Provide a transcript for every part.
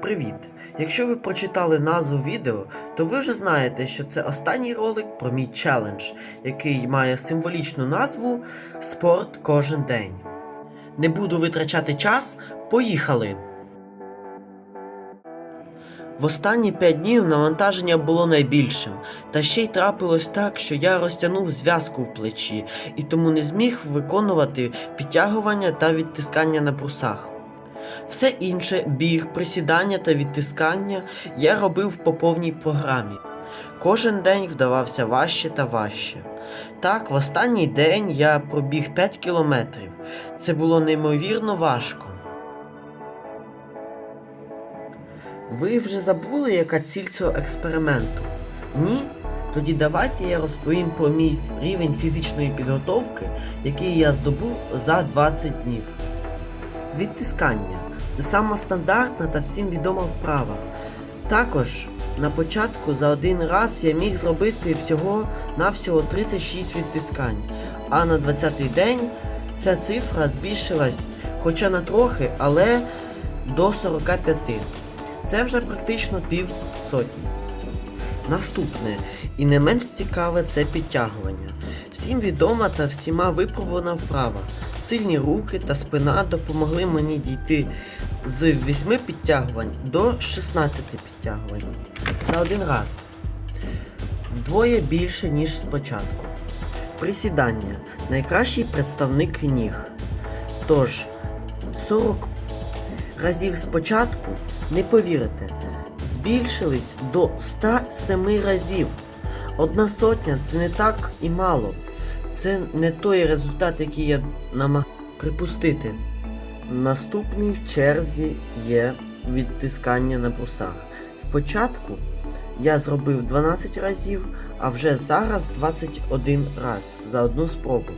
Привіт! Якщо ви прочитали назву відео, то ви вже знаєте, що це останній ролик про мій челендж, який має символічну назву Спорт кожен день. Не буду витрачати час, поїхали! В останні 5 днів навантаження було найбільшим, та ще й трапилось так, що я розтягнув зв'язку в плечі і тому не зміг виконувати підтягування та відтискання на брусах. Все інше, біг, присідання та відтискання я робив по повній програмі. Кожен день вдавався важче та важче. Так, в останній день я пробіг 5 кілометрів. Це було неймовірно важко. Ви вже забули, яка ціль цього експерименту? Ні? Тоді давайте я розповім про мій рівень фізичної підготовки, який я здобув за 20 днів. Відтискання це сама стандартна та всім відома вправа. Також на початку за один раз я міг зробити всього навсього 36 відтискань, а на 20-й день ця цифра збільшилась, хоча на трохи, але до 45. Це вже практично пів сотні. Наступне і не менш цікаве це підтягування. Всім відома та всіма випробувана вправа. Сильні руки та спина допомогли мені дійти з 8 підтягувань до 16 підтягувань за один раз. Вдвоє більше, ніж спочатку. Присідання найкращий представник ніг. Тож 40 разів спочатку, не повірите, збільшились до 107 разів. Одна сотня це не так і мало. Це не той результат, який я намагаюся припустити. Наступний в черзі є відтискання на брусах. Спочатку я зробив 12 разів, а вже зараз 21 раз за одну спробу.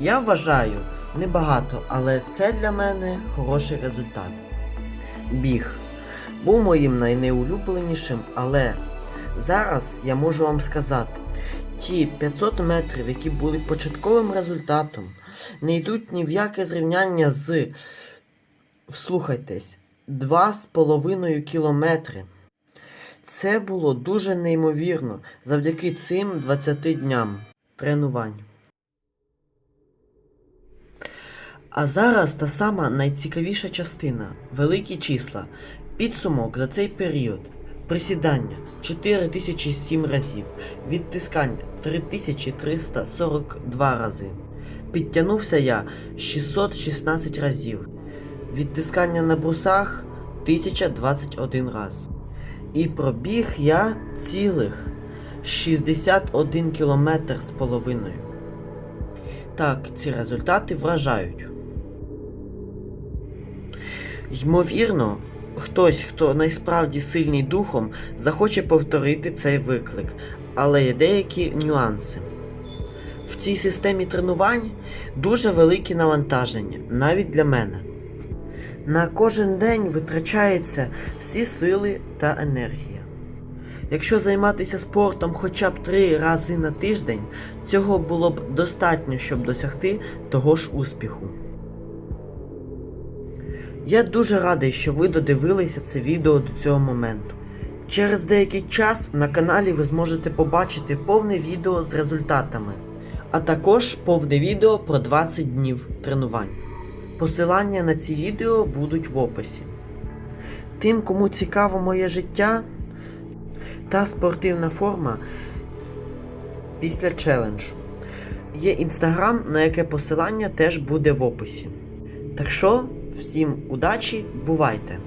Я вважаю небагато, але це для мене хороший результат. Біг був моїм найнеулюбленішим, але зараз я можу вам сказати, ті 500 метрів, які були початковим результатом, не йдуть ні в яке зрівняння з, вслухайтесь, 2,5 кілометри. Це було дуже неймовірно завдяки цим 20 дням тренувань. А зараз та сама найцікавіша частина великі числа. Підсумок за цей період. Присідання 4007 разів, відтискання 3342 рази. Підтягнувся я 616 разів. Відтискання на брусах 1021 раз. І пробіг я цілих 61 кілометр з половиною. Так, ці результати вражають. Ймовірно, хтось, хто найсправді сильний духом, захоче повторити цей виклик, але є деякі нюанси. В цій системі тренувань дуже великі навантаження, навіть для мене. На кожен день витрачаються всі сили та енергія. Якщо займатися спортом хоча б три рази на тиждень, цього було б достатньо, щоб досягти того ж успіху. Я дуже радий, що ви додивилися це відео до цього моменту. Через деякий час на каналі ви зможете побачити повне відео з результатами, а також повне відео про 20 днів тренувань. Посилання на ці відео будуть в описі. Тим, кому цікаво моє життя та спортивна форма після челенджу. Є інстаграм, на яке посилання теж буде в описі. Так що, всім удачі, бувайте!